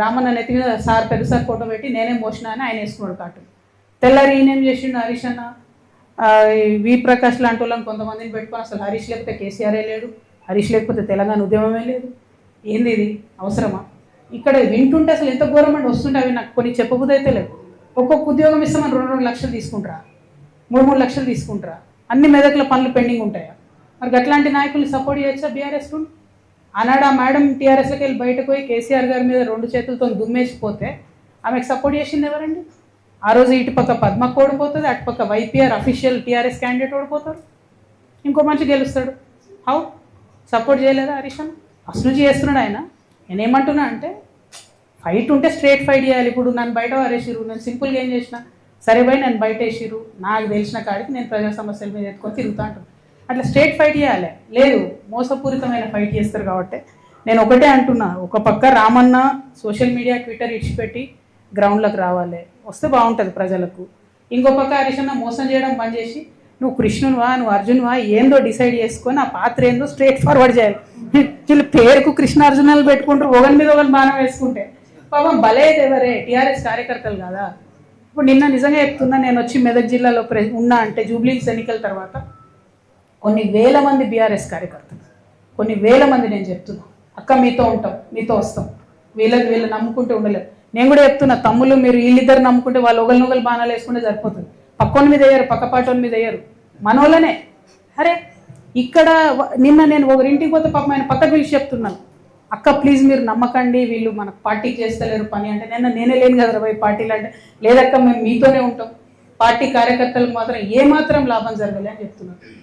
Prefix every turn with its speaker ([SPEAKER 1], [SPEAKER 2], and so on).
[SPEAKER 1] రామన్న నెత్తి మీద సార్ పెద్ద సార్ ఫోటో పెట్టి నేనే మోసిన అని ఆయన వేసుకున్నాడు కాటు తెల్లారి ఈయనేం చేసిండు హరీష్ అన్న? ఈ వి ప్రకాష్ లాంటి వాళ్ళని కొంతమందిని పెట్టుకొని అసలు హరీష్ లేకపోతే కేసీఆరే లేడు? హరీష్ లేకపోతే తెలంగాణ ఉద్యమమే లేదు? ఏంది ఇది? అవసరమా? ఇక్కడ వింటుంటే అసలు ఎంత ఘోరం వస్తుంటే అవి నాకు కొన్ని చెప్పబుద్ధి అయితే లేదు ఒక్కొక్క ఉద్యోగం ఇస్తామని రెండు రెండు లక్షలు తీసుకుంటారా? మూడు మూడు లక్షలు తీసుకుంటారా? అన్ని మెదకుల పనులు పెండింగ్ ఉంటాయా? మరి అట్లాంటి నాయకుల్ని సపోర్ట్ చేయొచ్చా బీఆర్ఎస్ ఆనాడు ఆ మేడం టీఆర్ఎస్కి వెళ్ళి బయటకు పోయి కేసీఆర్ గారి మీద రెండు చేతులతో దుమ్మేసిపోతే ఆమెకు సపోర్ట్ చేసింది ఎవరండి? ఆ రోజు ఇటు పక్క పద్మకు ఓడిపోతుంది అటు పక్క వైపీఆర్ అఫీషియల్ టీఆర్ఎస్ క్యాండిడేట్ ఓడిపోతారు. ఇంకో మంచి గెలుస్తాడు. హౌ సపోర్ట్ చేయలేదా హరీష్ అన్న? ఫస్ట్ నుంచి చేస్తున్నాడు ఆయన. నేనేమంటున్నా అంటే ఫైట్ ఉంటే స్ట్రేట్ ఫైట్ చేయాలి. ఇప్పుడు నన్ను బయట వారేసిరు నేను సింపుల్గా ఏం చేసిన సరే పోయి నన్ను బయట వేసిరు నాకు తెలిసిన కాడికి నేను ప్రజా సమస్యల మీద ఎత్తుకొని తిరుగుతా ఉంటాను అట్లా స్ట్రేట్ ఫైట్ చేయాలి. లేదు మోసపూరితమైన ఫైట్ చేస్తారు కాబట్టి. నేను ఒకటే అంటున్నా ఒక పక్క రామన్న సోషల్ మీడియా ట్విట్టర్ ఇచ్చిపెట్టి గ్రౌండ్లోకి రావాలి. వస్తే బాగుంటుంది ప్రజలకు. ఇంకో పక్క హరీషన్న మోసం చేయడం బంద్ చేసి నువ్వు కృష్ణునివా నువ్వు అర్జునువా ఏందో డిసైడ్ చేసుకొని ఆ పాత్ర ఏందో స్ట్రేట్ ఫార్వర్డ్ చేయాలి. వీళ్ళు పేరుకు కృష్ణార్జునాలు పెట్టుకుంటారు ఒకరి మీద ఒకరు బాణం వేసుకుంటే పాపం బలేది ఎవరే టీఆర్ఎస్ కార్యకర్తలు కదా? ఇప్పుడు నిన్న నిజంగా చెప్తున్నా నేను వచ్చి మెదక్ జిల్లాలో ప్రె ఉన్నా అంటే జూబ్లీస్ ఎన్నికల తర్వాత కొన్ని వేల మంది బీఆర్ఎస్ కార్యకర్తలు. కొన్ని వేల మంది నేను చెప్తున్నా. అక్క మీతో ఉంటాం మీతో వస్తాం. వీళ్ళకి వీళ్ళు నమ్ముకుంటే ఉండలేరు. నేను కూడా చెప్తున్నా తమ్ముళ్ళు మీరు వీళ్ళిద్దరు నమ్ముకుంటే వాళ్ళు ఒకరిని ఒకరు బాణాలు వేసుకుంటే సరిపోతుంది. పక్కోని మీద వేయరు పక్కపాటోని మీద వేయరు. మనోళ్ళనే. అరే ఇక్కడ నిన్న నేను ఒకరింటికి పోతే పాపం ఆయన పక్కకు పిలిచి చెప్తున్నాను. అక్క ప్లీజ్ మీరు నమ్మకండి వీళ్ళు మనకు పార్టీకి చేస్తలేరు పని అంటే నిన్న నేనే లేను కదా పోయి పార్టీలు అంటే. లేదక్క మేము మీతోనే ఉంటాం. పార్టీ కార్యకర్తలకు మాత్రం ఏమాత్రం లాభం జరగలే అని చెప్తున్నాను.